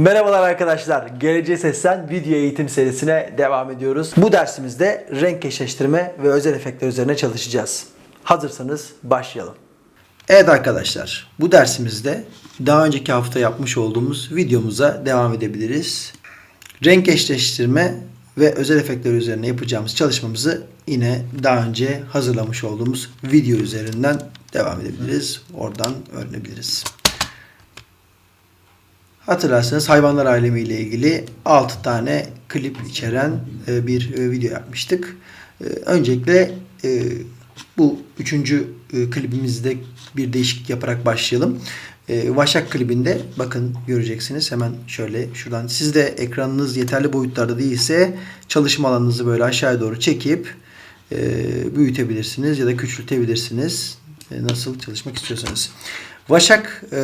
Merhabalar arkadaşlar. Geleceğe Seslen video eğitim serisine devam ediyoruz. Bu dersimizde renk eşleştirme ve özel efektler üzerine çalışacağız. Hazırsanız başlayalım. Evet arkadaşlar, bu dersimizde daha önceki hafta yapmış olduğumuz videomuza devam edebiliriz. Renk eşleştirme ve özel efektler üzerine yapacağımız çalışmamızı yine daha önce hazırlamış olduğumuz video üzerinden devam edebiliriz. Oradan öğrenebiliriz. Hatırlarsanız hayvanlar alemi ile ilgili 6 tane klip içeren e, bir e, video yapmıştık. E, Öncelikle bu üçüncü klibimizde bir değişiklik yaparak başlayalım. Vaşak klibinde bakın göreceksiniz hemen şöyle şuradan siz de ekranınız yeterli boyutlarda değilse çalışma alanınızı böyle aşağıya doğru çekip büyütebilirsiniz ya da küçültebilirsiniz. Nasıl çalışmak istiyorsanız. Vaşak e,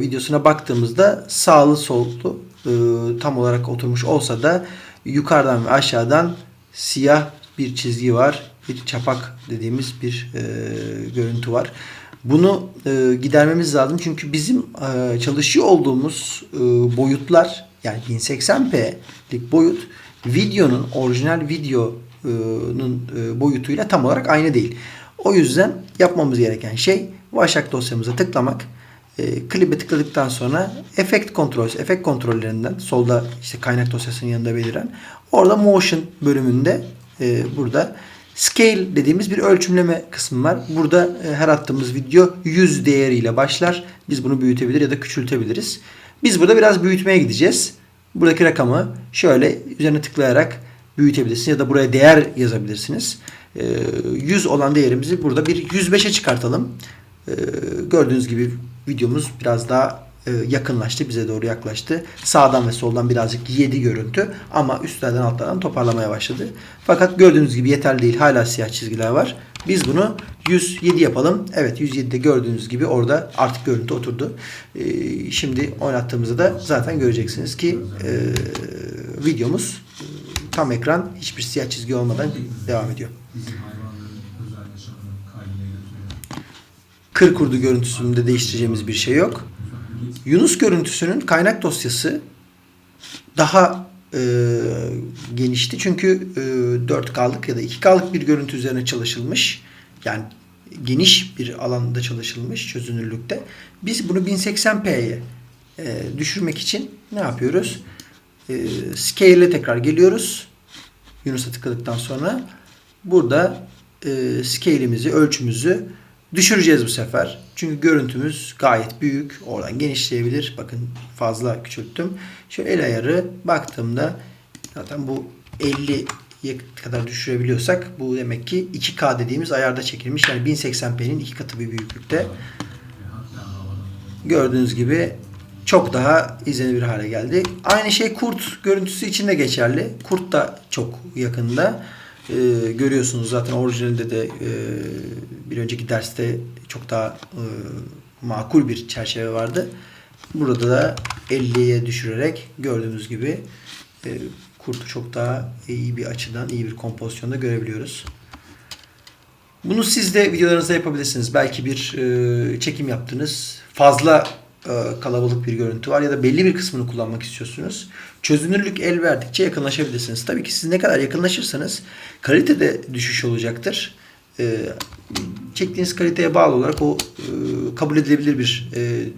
videosuna baktığımızda sağlı sollu e, tam olarak oturmuş olsa da yukarıdan ve aşağıdan siyah bir çizgi var. Bir çapak dediğimiz bir e, görüntü var. Bunu e, gidermemiz lazım çünkü bizim e, çalışıyor olduğumuz e, boyutlar yani 1080p'lik boyut videonun orijinal videonun e, boyutuyla tam olarak aynı değil. O yüzden yapmamız gereken şey Vaşak dosyamıza tıklamak. E, klibe tıkladıktan sonra efekt kontrol, efekt kontrollerinden solda işte kaynak dosyasının yanında beliren orada motion bölümünde e, burada scale dediğimiz bir ölçümleme kısmı var. Burada e, her attığımız video 100 değeriyle başlar. Biz bunu büyütebilir ya da küçültebiliriz. Biz burada biraz büyütmeye gideceğiz. Buradaki rakamı şöyle üzerine tıklayarak büyütebilirsiniz ya da buraya değer yazabilirsiniz. E, 100 olan değerimizi burada bir 105'e çıkartalım. Ee, gördüğünüz gibi videomuz biraz daha e, yakınlaştı. Bize doğru yaklaştı. Sağdan ve soldan birazcık yedi görüntü ama üstlerden altlardan toparlamaya başladı. Fakat gördüğünüz gibi yeterli değil. Hala siyah çizgiler var. Biz bunu 107 yapalım. Evet 107'de gördüğünüz gibi orada artık görüntü oturdu. Ee, şimdi oynattığımızda da zaten göreceksiniz ki e, videomuz tam ekran hiçbir siyah çizgi olmadan devam ediyor. bizim hayvanların özel yaşamını kaydına götürüyor. Kır kurdu görüntüsünde değiştireceğimiz bir şey yok. Yunus görüntüsünün kaynak dosyası daha e, genişti. Çünkü e, 4K'lık ya da 2K'lık bir görüntü üzerine çalışılmış. Yani geniş bir alanda çalışılmış çözünürlükte. Biz bunu 1080p'ye e, düşürmek için ne yapıyoruz? E, Scale'e tekrar geliyoruz. Yunus'a tıkladıktan sonra burada e, scale'imizi, ölçümüzü düşüreceğiz bu sefer. Çünkü görüntümüz gayet büyük. Oradan genişleyebilir. Bakın fazla küçülttüm. Şu el ayarı baktığımda zaten bu 50'ye kadar düşürebiliyorsak bu demek ki 2K dediğimiz ayarda çekilmiş. Yani 1080p'nin iki katı bir büyüklükte. Gördüğünüz gibi çok daha izlenir hale geldi. Aynı şey kurt görüntüsü için de geçerli. Kurt da çok yakında. Ee, görüyorsunuz zaten orijinalinde de e, bir önceki derste çok daha e, makul bir çerçeve vardı. Burada da 50'ye düşürerek gördüğünüz gibi e, kurtu çok daha iyi bir açıdan, iyi bir kompozisyonda görebiliyoruz. Bunu siz de videolarınızda yapabilirsiniz. Belki bir e, çekim yaptınız. Fazla e, kalabalık bir görüntü var ya da belli bir kısmını kullanmak istiyorsunuz. Çözünürlük el verdikçe yakınlaşabilirsiniz. Tabii ki siz ne kadar yakınlaşırsanız kalitede düşüş olacaktır. E, çektiğiniz kaliteye bağlı olarak o e, kabul edilebilir bir e,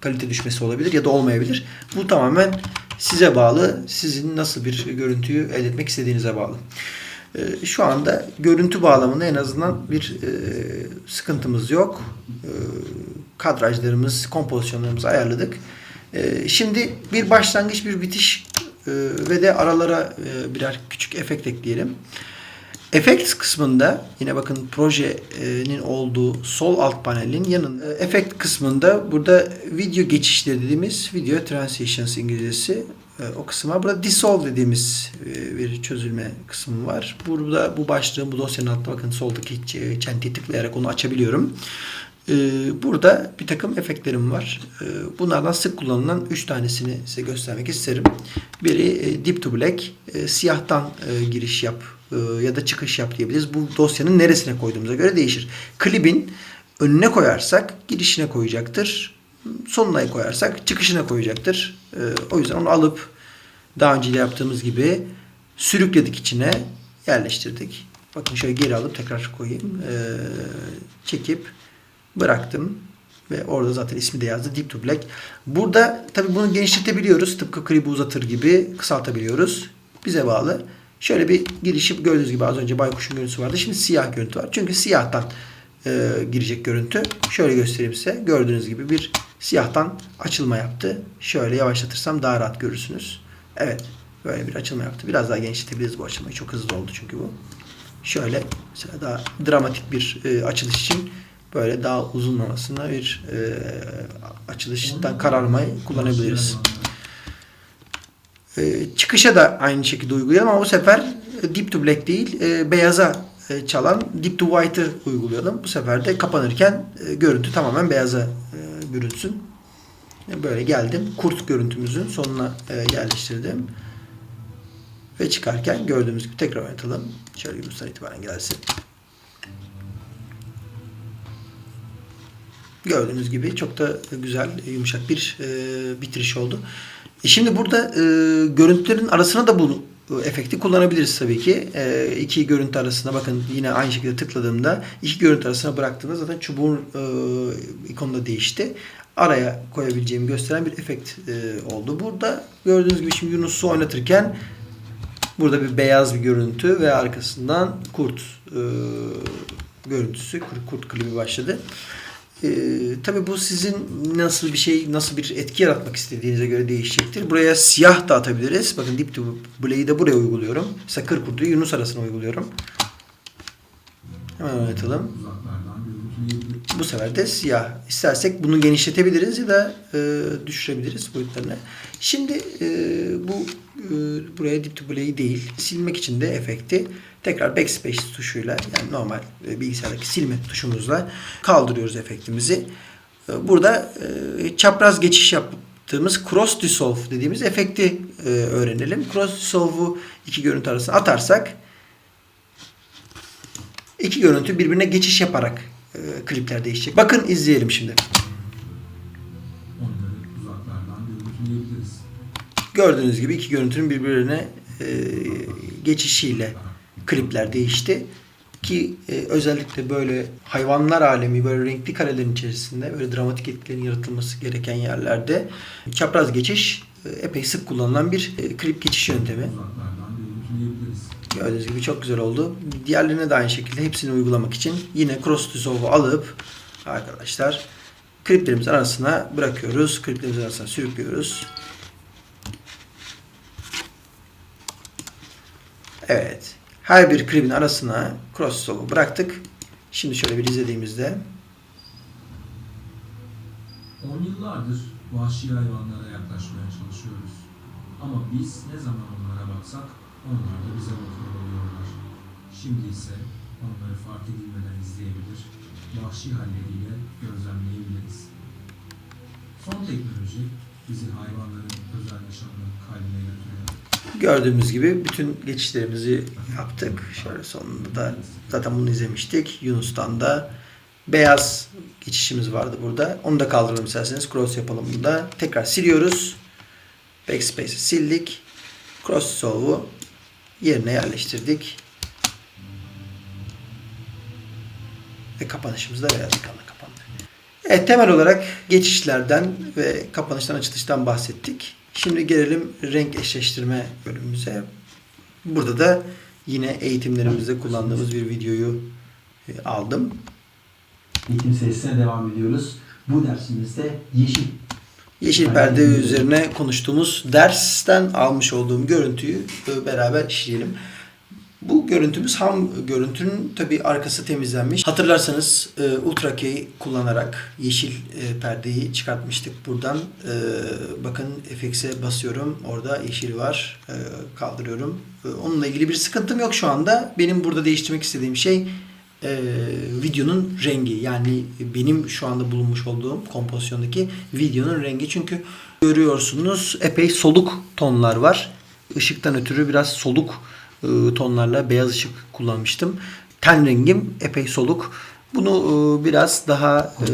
kalite düşmesi olabilir ya da olmayabilir. Bu tamamen size bağlı. Sizin nasıl bir görüntüyü elde etmek istediğinize bağlı. E, Şu anda görüntü bağlamında en azından bir e, sıkıntımız yok. E, kadrajlarımız, kompozisyonlarımızı ayarladık. E, Şimdi bir başlangıç, bir bitiş e, ve de aralara e, birer küçük efekt ekleyelim. Efekt kısmında yine bakın projenin olduğu sol alt panelin yanında e, efekt kısmında burada video geçişleri dediğimiz video transitions İngilizcesi o kısım var. Burada dissolve dediğimiz bir çözülme kısmı var. Burada bu başlığın bu dosyanın altında bakın soldaki çentiyi tıklayarak onu açabiliyorum. E, Burada bir takım efektlerim var. E, Bunlardan sık kullanılan 3 tanesini size göstermek isterim. Biri e, Deep to Black, e, siyahtan e, giriş yap ya da çıkış yap diyebiliriz. Bu dosyanın neresine koyduğumuza göre değişir. Klibin önüne koyarsak girişine koyacaktır. sonuna koyarsak çıkışına koyacaktır. O yüzden onu alıp daha önce de yaptığımız gibi sürükledik içine yerleştirdik. Bakın şöyle geri alıp tekrar koyayım. Çekip bıraktım. Ve orada zaten ismi de yazdı. Deep to Black. Burada tabii bunu genişletebiliyoruz. Tıpkı klibi uzatır gibi kısaltabiliyoruz. Bize bağlı. Şöyle bir girişi gördüğünüz gibi az önce baykuşun görüntüsü vardı. Şimdi siyah görüntü var. Çünkü siyahtan e, girecek görüntü. Şöyle göstereyim size. Gördüğünüz gibi bir siyahtan açılma yaptı. Şöyle yavaşlatırsam daha rahat görürsünüz. Evet. Böyle bir açılma yaptı. Biraz daha genişletebiliriz bu açılmayı. Çok hızlı oldu çünkü bu. Şöyle mesela daha dramatik bir e, açılış için böyle daha uzunlamasına bir e, açılıştan kararmayı kullanabiliriz. E, çıkışa da aynı şekilde uygulayalım ama bu sefer deep to black değil e, beyaza e, çalan deep to white'ı uygulayalım. Bu sefer de kapanırken e, görüntü tamamen beyaza e, bürünsün. E, Böyle geldim. Kurt görüntümüzün sonuna e, yerleştirdim. Ve çıkarken gördüğümüz gibi tekrar oynatalım. Şöyle Yunus'tan itibaren gelsin. Gördüğünüz gibi çok da güzel, yumuşak bir e, bitiriş oldu. E şimdi burada e, görüntülerin arasına da bu e, efekti kullanabiliriz tabii ki. E, iki görüntü arasına bakın yine aynı şekilde tıkladığımda iki görüntü arasına bıraktığımda zaten çubuğun e, ikonu da değişti. Araya koyabileceğimi gösteren bir efekt e, oldu. Burada gördüğünüz gibi şimdi Yunus'u oynatırken burada bir beyaz bir görüntü ve arkasından kurt e, görüntüsü, kurt klibi başladı. Ee, tabii bu sizin nasıl bir şey, nasıl bir etki yaratmak istediğinize göre değişecektir. Buraya siyah da atabiliriz. Bakın Deep to Black'i de buraya uyguluyorum. Mesela Kırkurt'u Yunus arasına uyguluyorum. Hemen oynatalım. Bu sefer de siyah. İstersek bunu genişletebiliriz ya da e, düşürebiliriz boyutlarını. Şimdi e, bu e, buraya Deep to Black'i değil, silmek için de efekti tekrar backspace tuşuyla yani normal e, bilgisayardaki silme tuşumuzla kaldırıyoruz efektimizi. E, burada e, çapraz geçiş yaptığımız cross dissolve dediğimiz efekti öğrenelim. Cross dissolve'u iki görüntü arasına atarsak iki görüntü birbirine geçiş yaparak klipler değişecek. Bakın izleyelim şimdi. Gördüğünüz gibi iki görüntünün birbirine geçişiyle klipler değişti. Ki e, özellikle böyle hayvanlar alemi, böyle renkli karelerin içerisinde böyle dramatik etkilerin yaratılması gereken yerlerde çapraz geçiş e, epey sık kullanılan bir e, klip geçiş yöntemi. Gördüğünüz gibi çok güzel oldu. Diğerlerine de aynı şekilde hepsini uygulamak için yine cross dissolve'u alıp arkadaşlar kliplerimizin arasına bırakıyoruz. Kliplerimizin arasına sürüklüyoruz. Evet. Her bir klibin arasına cross dissolve'u bıraktık. Şimdi şöyle bir izlediğimizde On yıllardır vahşi hayvanlara yaklaşmaya çalışıyoruz. Ama biz ne zaman onlara baksak onlar da bize bakıyor oluyorlar. Şimdi ise onları fark edilmeden izleyebilir, vahşi halleriyle gözlemleyebiliriz. Son teknoloji bizi hayvanların özel yaşamının kalbine götürüyor. Gördüğümüz gibi bütün geçişlerimizi yaptık. Şöyle sonunda da zaten bunu izlemiştik. Yunus'tan da beyaz geçişimiz vardı burada. Onu da kaldıralım isterseniz. Cross yapalım burada. Tekrar siliyoruz. Backspace'i sildik. Cross solve'u yerine yerleştirdik. Ve kapanışımız da beyaz ekranla kapandı. Evet temel olarak geçişlerden ve kapanıştan açılıştan bahsettik. Şimdi gelelim renk eşleştirme bölümümüze. Burada da yine eğitimlerimizde kullandığımız bir videoyu e, aldım. Eğitim serisine devam ediyoruz. Bu dersimizde yeşil. Yeşil perde üzerine konuştuğumuz dersten almış olduğum görüntüyü beraber işleyelim. Bu görüntümüz ham görüntünün tabi arkası temizlenmiş. Hatırlarsanız e, Ultra kullanarak yeşil e, perdeyi çıkartmıştık buradan. E, bakın FX'e basıyorum. Orada yeşil var. E, kaldırıyorum. E, onunla ilgili bir sıkıntım yok şu anda. Benim burada değiştirmek istediğim şey e, videonun rengi. Yani benim şu anda bulunmuş olduğum kompozisyondaki videonun rengi. Çünkü görüyorsunuz epey soluk tonlar var. Işıktan ötürü biraz soluk tonlarla beyaz ışık kullanmıştım. Ten rengim epey soluk. Bunu e, biraz daha e,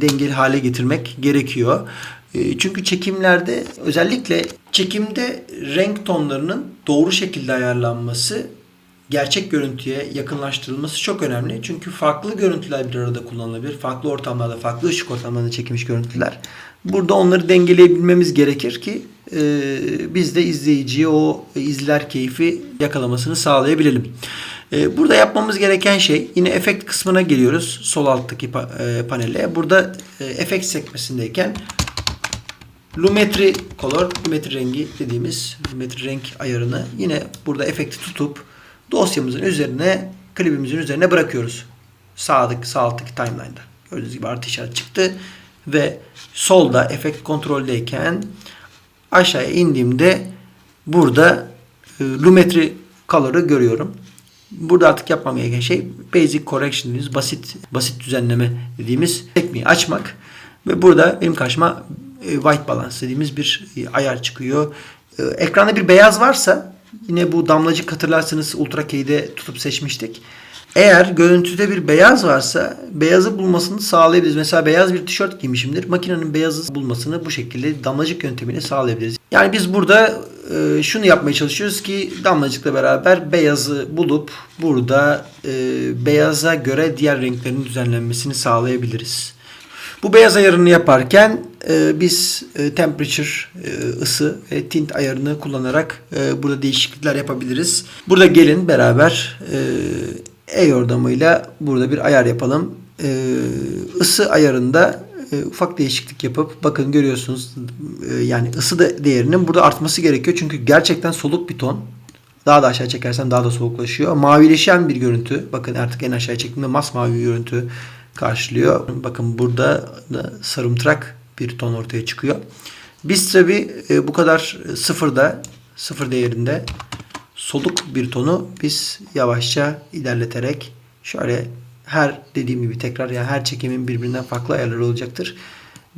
dengeli hale getirmek gerekiyor. E, Çünkü çekimlerde özellikle çekimde renk tonlarının doğru şekilde ayarlanması gerçek görüntüye yakınlaştırılması çok önemli. Çünkü farklı görüntüler bir arada kullanılabilir. Farklı ortamlarda, farklı ışık ortamlarında çekilmiş görüntüler. Burada onları dengeleyebilmemiz gerekir ki e, biz de izleyiciye o izler keyfi yakalamasını sağlayabilelim. E, burada yapmamız gereken şey yine efekt kısmına geliyoruz. Sol alttaki pa- e, panele. Burada e, efekt sekmesindeyken Lumetri color, lumetri rengi dediğimiz lumetri renk ayarını yine burada efekti tutup dosyamızın üzerine, klibimizin üzerine bırakıyoruz. Sağdaki, sağ alttaki timeline'da. Gördüğünüz gibi artı işaret çıktı ve solda efekt kontroldeyken aşağıya indiğimde burada e, lumetri color'ı görüyorum. Burada artık yapmam gereken şey basic correction dediğimiz basit basit düzenleme dediğimiz sekmeyi açmak ve burada benim karşıma e, white balance dediğimiz bir e, ayar çıkıyor. Ekranda bir beyaz varsa yine bu damlacık hatırlarsanız Ultra Key'de tutup seçmiştik. Eğer görüntüde bir beyaz varsa beyazı bulmasını sağlayabiliriz. Mesela beyaz bir tişört giymişimdir. Makinenin beyazı bulmasını bu şekilde damlacık yöntemiyle sağlayabiliriz. Yani biz burada e, şunu yapmaya çalışıyoruz ki damlacıkla beraber beyazı bulup burada e, beyaza göre diğer renklerin düzenlenmesini sağlayabiliriz. Bu beyaz ayarını yaparken biz e, temperature, e, ısı tint ayarını kullanarak e, burada değişiklikler yapabiliriz. Burada gelin beraber e, yordamıyla burada bir ayar yapalım. Isı ayarında ufak değişiklik yapıp bakın görüyorsunuz yani ısı değerinin burada artması gerekiyor. Çünkü gerçekten soluk bir ton. Daha da aşağı çekersen daha da soğuklaşıyor. Mavileşen bir görüntü. Bakın artık en aşağıya çektiğimde masmavi bir görüntü karşılıyor. Bakın burada da sarımtırak bir ton ortaya çıkıyor. Biz tabi bu kadar sıfırda, sıfır değerinde soluk bir tonu biz yavaşça ilerleterek şöyle her dediğim gibi tekrar ya her çekimin birbirinden farklı ayarları olacaktır.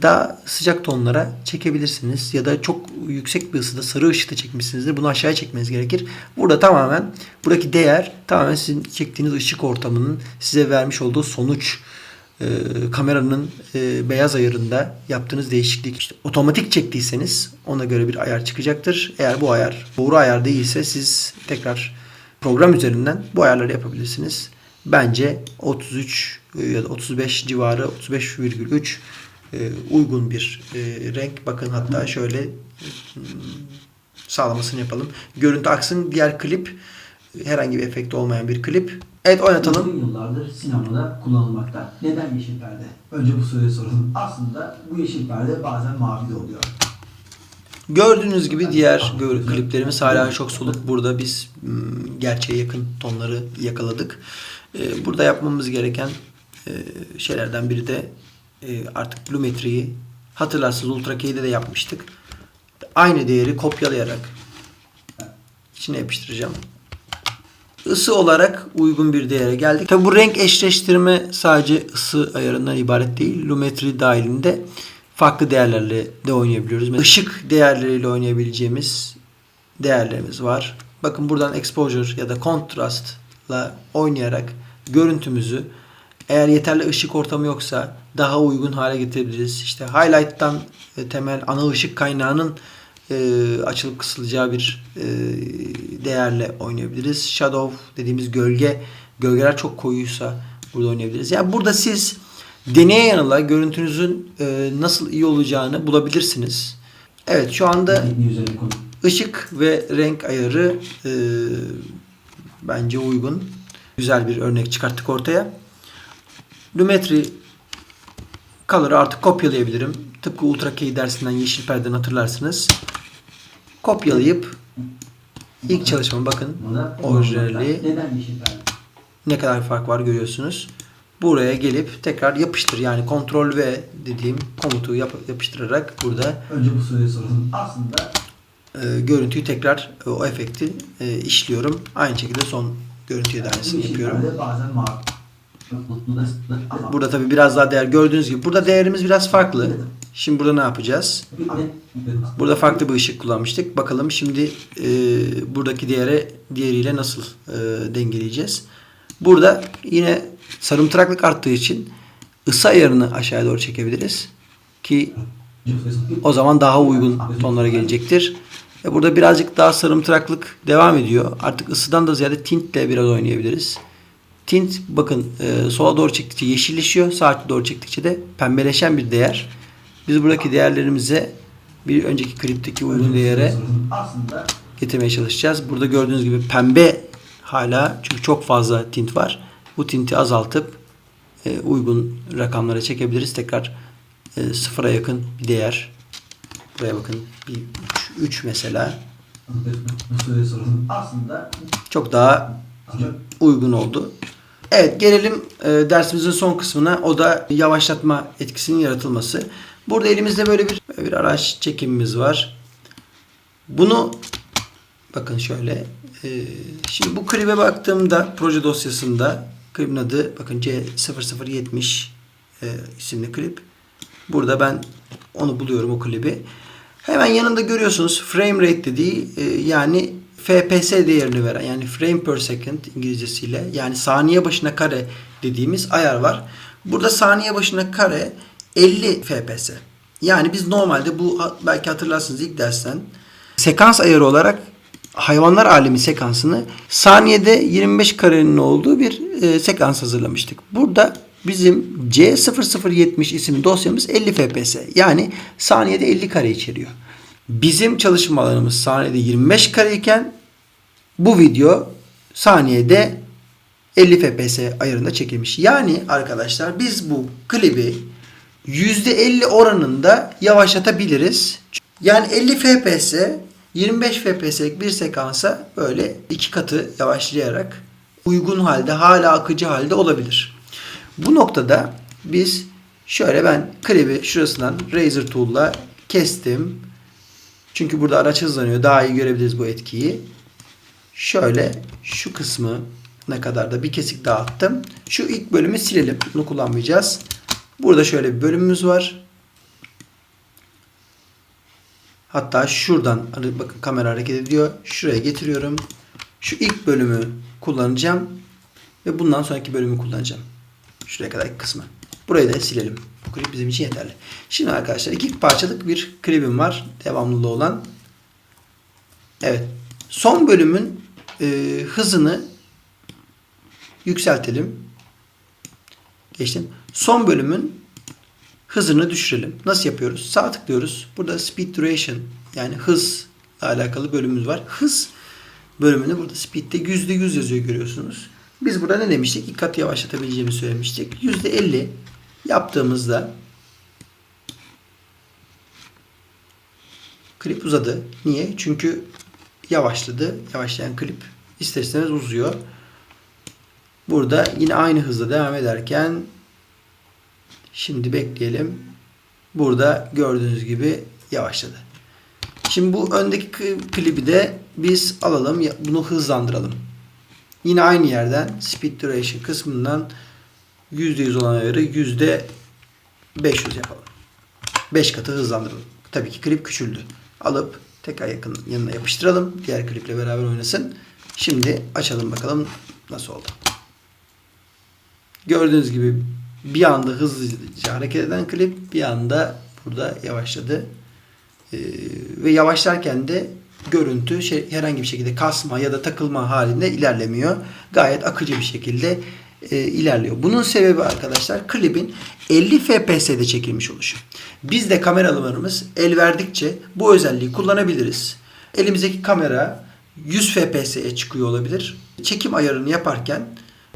Daha sıcak tonlara çekebilirsiniz ya da çok yüksek bir ısıda sarı ışıkta çekmişsinizdir. Bunu aşağıya çekmeniz gerekir. Burada tamamen buradaki değer tamamen sizin çektiğiniz ışık ortamının size vermiş olduğu sonuç e, kameranın e, beyaz ayarında yaptığınız değişiklik. İşte otomatik çektiyseniz ona göre bir ayar çıkacaktır. Eğer bu ayar doğru ayar değilse siz tekrar program üzerinden bu ayarları yapabilirsiniz. Bence 33 ya da 35 civarı 35,3 e, uygun bir e, renk. Bakın hatta şöyle hmm, sağlamasını yapalım. Görüntü aksın diğer klip herhangi bir efekt olmayan bir klip. Evet oynatalım. Uzun yıllardır sinemada kullanılmakta. Neden yeşil perde? Önce bu soruyu soralım. Aslında bu yeşil perde bazen mavi de oluyor. Gördüğünüz gibi diğer kliplerimiz hala çok soluk. Burada biz mm, gerçeğe yakın tonları yakaladık. Ee, Burada yapmamız gereken e, şeylerden biri de e, artık Lumetri'yi hatırlarsınız Ultra Key'de de yapmıştık. Aynı değeri kopyalayarak içine yapıştıracağım. Isı olarak uygun bir değere geldik. Tabi bu renk eşleştirme sadece ısı ayarından ibaret değil. Lumetri dahilinde farklı değerlerle de oynayabiliyoruz. Mesela ışık değerleriyle oynayabileceğimiz değerlerimiz var. Bakın buradan exposure ya da contrastla oynayarak görüntümüzü eğer yeterli ışık ortamı yoksa daha uygun hale getirebiliriz. İşte highlight'tan temel ana ışık kaynağının e, açılıp kısılacağı bir e, değerle oynayabiliriz. Shadow dediğimiz gölge, gölgeler çok koyuysa burada oynayabiliriz. Yani burada siz deneye yanıla görüntünüzün e, nasıl iyi olacağını bulabilirsiniz. Evet şu anda ışık ve renk ayarı e, bence uygun. Güzel bir örnek çıkarttık ortaya. Lumetri Color'ı artık kopyalayabilirim. Tıpkı Ultra Key dersinden yeşil perdeden hatırlarsınız. Kopyalayıp ilk çalışmama bakın orijinali ne kadar fark var görüyorsunuz. Buraya gelip tekrar yapıştır yani kontrol V dediğim komutu yap- yapıştırarak burada Önce bu soruyu soralım. Aslında e, görüntüyü tekrar e, o efekti e, işliyorum. Aynı şekilde son görüntüye aynısını yeşil yapıyorum. bazen mavi. Burada tabi biraz daha değer gördüğünüz gibi burada değerimiz biraz farklı. Şimdi burada ne yapacağız? Burada farklı bir ışık kullanmıştık. Bakalım şimdi e, buradaki değere diğeriyle nasıl e, dengeleyeceğiz. Burada yine sarımtıraklık arttığı için ısı ayarını aşağıya doğru çekebiliriz. Ki o zaman daha uygun tonlara gelecektir. Ve burada birazcık daha sarımtıraklık devam ediyor. Artık ısıdan da ziyade tintle biraz oynayabiliriz. Tint bakın e, sola doğru çektikçe yeşilleşiyor. Sağa doğru çektikçe de pembeleşen bir değer. Biz buradaki değerlerimize bir önceki klipteki uygun değere getirmeye çalışacağız. Burada gördüğünüz gibi pembe hala çünkü çok fazla tint var. Bu tinti azaltıp e, uygun rakamlara çekebiliriz. Tekrar e, sıfıra yakın bir değer. Buraya bakın bir 3 mesela. Aslında çok daha uygun oldu. Evet gelelim e, dersimizin son kısmına. O da yavaşlatma etkisinin yaratılması. Burada elimizde böyle bir bir araç çekimimiz var. Bunu bakın şöyle. e, şimdi bu klibe baktığımda proje dosyasında klibin adı bakın C0070 e, isimli klip. Burada ben onu buluyorum o klibi. Hemen yanında görüyorsunuz frame rate dediği e, yani FPS değerini veren yani frame per second İngilizcesiyle yani saniye başına kare dediğimiz ayar var. Burada saniye başına kare 50 FPS. Yani biz normalde bu belki hatırlarsınız ilk dersten sekans ayarı olarak hayvanlar alemi sekansını saniyede 25 karenin olduğu bir e, sekans hazırlamıştık. Burada bizim C0070 isimli dosyamız 50 FPS. Yani saniyede 50 kare içeriyor. Bizim çalışma alanımız saniyede 25 kare iken bu video saniyede 50 FPS ayarında çekilmiş. Yani arkadaşlar biz bu klibi %50 oranında yavaşlatabiliriz. Yani 50 FPS 25 FPS'lik bir sekansa böyle iki katı yavaşlayarak uygun halde hala akıcı halde olabilir. Bu noktada biz şöyle ben klibi şurasından Razer Tool'la kestim. Çünkü burada araç hızlanıyor. Daha iyi görebiliriz bu etkiyi. Şöyle şu kısmı ne kadar da bir kesik daha attım. Şu ilk bölümü silelim. Bunu kullanmayacağız. Burada şöyle bir bölümümüz var. Hatta şuradan bakın kamera hareket ediyor. Şuraya getiriyorum. Şu ilk bölümü kullanacağım. Ve bundan sonraki bölümü kullanacağım. Şuraya kadar kısmı. Burayı da silelim. Bu klip bizim için yeterli. Şimdi arkadaşlar iki parçalık bir klibim var. Devamlılığı olan. Evet. Son bölümün e, hızını yükseltelim. Geçtim. Son bölümün hızını düşürelim. Nasıl yapıyoruz? Sağ tıklıyoruz. Burada speed duration yani hızla alakalı bölümümüz var. Hız bölümünü burada speed'de %100 yazıyor görüyorsunuz. Biz burada ne demiştik? İki kat yavaşlatabileceğimizi söylemiştik. %50 yaptığımızda klip uzadı. Niye? Çünkü yavaşladı. Yavaşlayan klip ister uzuyor. Burada yine aynı hızla devam ederken şimdi bekleyelim. Burada gördüğünüz gibi yavaşladı. Şimdi bu öndeki klibi de biz alalım. Bunu hızlandıralım. Yine aynı yerden speed duration kısmından %100 olan ayarı %500 yapalım. 5 katı hızlandıralım. Tabii ki klip küçüldü. Alıp tekrar yakın yanına yapıştıralım. Diğer kliple beraber oynasın. Şimdi açalım bakalım nasıl oldu. Gördüğünüz gibi bir anda hızlıca hareket eden klip bir anda burada yavaşladı. Ee, ve yavaşlarken de görüntü şey, herhangi bir şekilde kasma ya da takılma halinde ilerlemiyor. Gayet akıcı bir şekilde e, ilerliyor. Bunun sebebi arkadaşlar klibin 50 FPS'de çekilmiş oluşu. Biz de kameralarımız el verdikçe bu özelliği kullanabiliriz. Elimizdeki kamera 100 FPS'ye çıkıyor olabilir. Çekim ayarını yaparken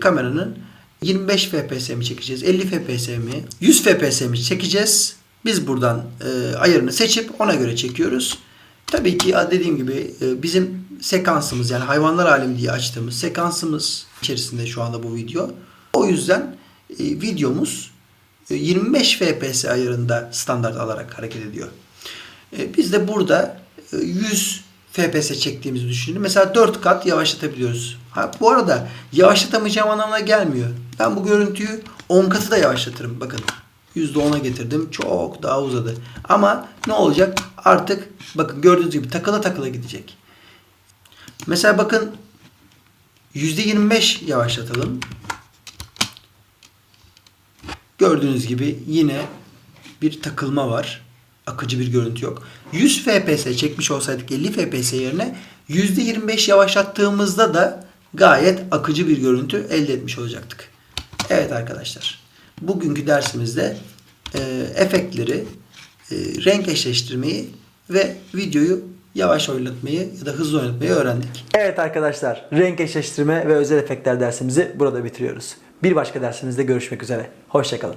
kameranın 25 FPS mi çekeceğiz, 50 FPS mi, 100 FPS mi çekeceğiz? Biz buradan e, ayarını seçip ona göre çekiyoruz. Tabii ki dediğim gibi e, bizim sekansımız yani hayvanlar alemi diye açtığımız sekansımız içerisinde şu anda bu video. O yüzden e, videomuz e, 25 FPS ayarında standart alarak hareket ediyor. E, biz de burada e, 100 FPS çektiğimizi düşünelim. Mesela 4 kat yavaşlatabiliyoruz. Ha, bu arada yavaşlatamayacağım anlamına gelmiyor. Ben bu görüntüyü 10 katı da yavaşlatırım. Bakın %10'a getirdim. Çok daha uzadı. Ama ne olacak? Artık bakın gördüğünüz gibi takıla takıla gidecek. Mesela bakın %25 yavaşlatalım. Gördüğünüz gibi yine bir takılma var. Akıcı bir görüntü yok. 100 FPS çekmiş olsaydık 50 FPS yerine %25 yavaşlattığımızda da gayet akıcı bir görüntü elde etmiş olacaktık. Evet arkadaşlar. Bugünkü dersimizde e, efektleri, e, renk eşleştirmeyi ve videoyu yavaş oynatmayı ya da hızlı oynatmayı öğrendik. Evet arkadaşlar, renk eşleştirme ve özel efektler dersimizi burada bitiriyoruz. Bir başka dersimizde görüşmek üzere. Hoşçakalın.